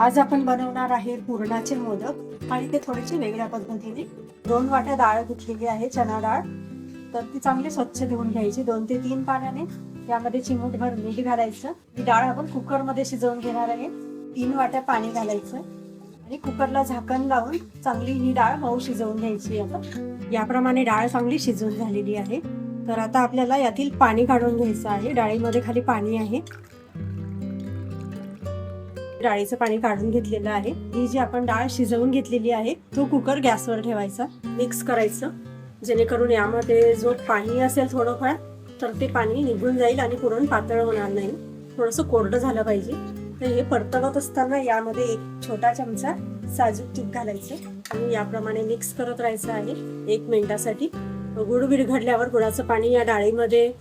आज आपण बनवणार आहे पुरणाचे मोदक आणि ते थोडेसे वेगळ्या पद्धतीने दोन वाट्या डाळ घेतलेली आहे चना डाळ. तर ती चांगली स्वच्छ धुवून घ्यायची. दोन ते तीन पाण्याने यामध्ये चिमूटभर मीठ घालायचं. ही डाळ आपण कुकरमध्ये शिजवून घेणार आहे. तीन वाट्या पाणी घालायचं. आणि कुकरला झाकण लावून चांगली ही डाळ मऊ शिजवून घ्यायची आता. याप्रमाणे डाळ चांगली शिजवून झालेली आहे. तर आता आपल्याला यातील पाणी काढून घ्यायचं आहे. डाळीमध्ये खाली पाणी आहे. डाळीचं पाणी काढून घेतलेलं आहे. ही जी आपण डाळ शिजवून घेतलेली आहे तो कुकर गॅसवर ठेवायचा मिक्स करायचं. जेणेकरून यामध्ये जो पाणी असेल थोडंफार तर ते पाणी निघून जाईल आणि पुरण पातळ होणार नाही. थोडंसं कोरडं झालं पाहिजे. तर हे परतवत असताना यामध्ये एक छोटा चमचा साजूक तूप घालायचं आणि याप्रमाणे मिक्स करत राहायचं आहे. एक मिनिटासाठी. गुड विरघडल्यावर गुळाचं पाणी या डाळीमध्ये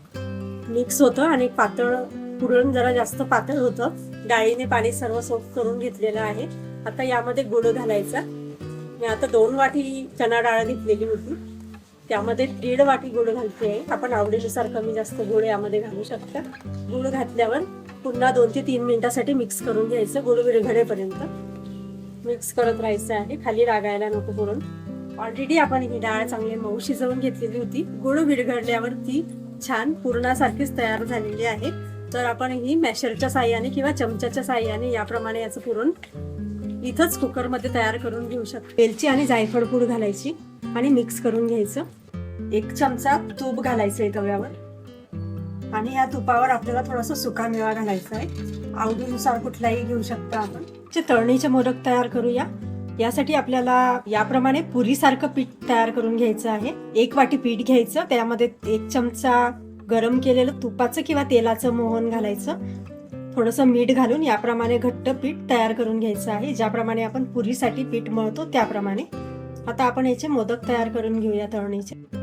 मिक्स होतं आणि पातळ पुरण जरा जास्त पातळ होतं. डाळीने पाणी सर्व सोप करून घेतलेलं आहे. आता यामध्ये गुळ घालायचा. मी आता दोन वाटी चना डाळ घेतलेली होती. त्यामध्ये दीड वाटी गुळ घालते. आपण आवडीनुसार कमी जास्त गुळ यामध्ये घालू शकता. गुळ घातल्यावर पुन्हा दोन ते तीन मिनिटासाठी मिक्स करून घ्यायचं गुळ विरघडेपर्यंत मिक्स करत राहायचं आहे. खाली रागायला नको पुरण ऑलरेडी आपण ही डाळ चांगली मऊ शिजवून घेतलेली होती. गुळ विरघडल्यावर ती छान पूर्णासारखीच तयार झालेली आहे. तर आपण ही मॅशरच्या साह्याने किंवा चमच्याच्या साह्याने याप्रमाणे याचं पुरण इथंच कुकरमध्ये तयार करून घेऊ शकतो. वेलची आणि जायफळ पूड घालायची आणि मिक्स करून घ्यायचं. एक चमचा तूप घालायचं आहे तव्यावर. आणि या तुपावर आपल्याला थोडासा सुका मेवा घालायचा आहे आवडीनुसार कुठलाही घेऊ शकता आपण. चे तळणीचे मोदक तयार करूया. यासाठी आपल्याला याप्रमाणे पुरीसारखं पीठ तयार करून घ्यायचं आहे. एक वाटी पीठ घ्यायचं. त्यामध्ये एक चमचा गरम केलेलं तुपाचं किंवा तेलाचं मोहन घालायचं. थोडंसं मीठ घालून याप्रमाणे घट्ट पीठ तयार करून घ्यायचं आहे. ज्याप्रमाणे आपण पुरीसाठी पीठ मळतो त्याप्रमाणे. आता आपण याचे मोदक तयार करून घेऊया तळणीचे.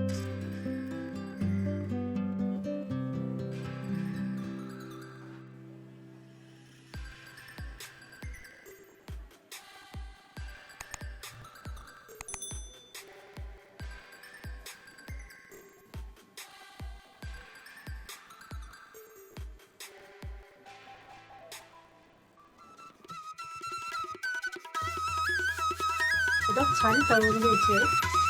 सुद्धा छान तळून घ्यायचे